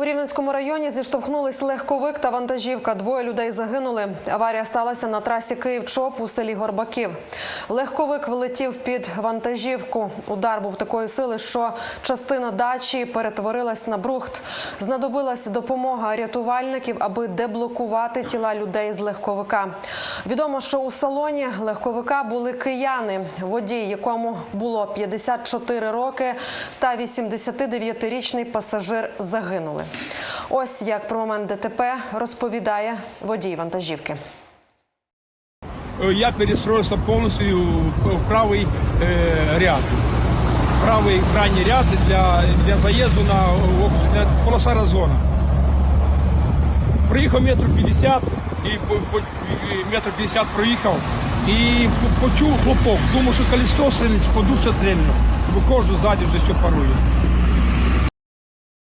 У Рівненському районі зіштовхнулись легковик та вантажівка. Двоє людей загинули. Аварія сталася на трасі Київ-Чоп у селі Горбаків. Легковик влетів під вантажівку. Удар був такої сили, що частина дачі перетворилась на брухт. Знадобилась допомога рятувальників, аби деблокувати тіла людей з легковика. Відомо, що у салоні легковика були кияни, водій, якому було 54 роки, та 89-річний пасажир загинули. Ось як про момент ДТП розповідає водій вантажівки. Э, Я перестроился полностью в в правый э, ряд. Правый крайний ряд для, для заезду на, на полоса разгона. Проїхав метр 50 і по, по, і метр 50 проїхав і по- почув хлопок. Думав, що колесо стрельне, чи подушка стрельне. Виходжу ззаді вже все парує.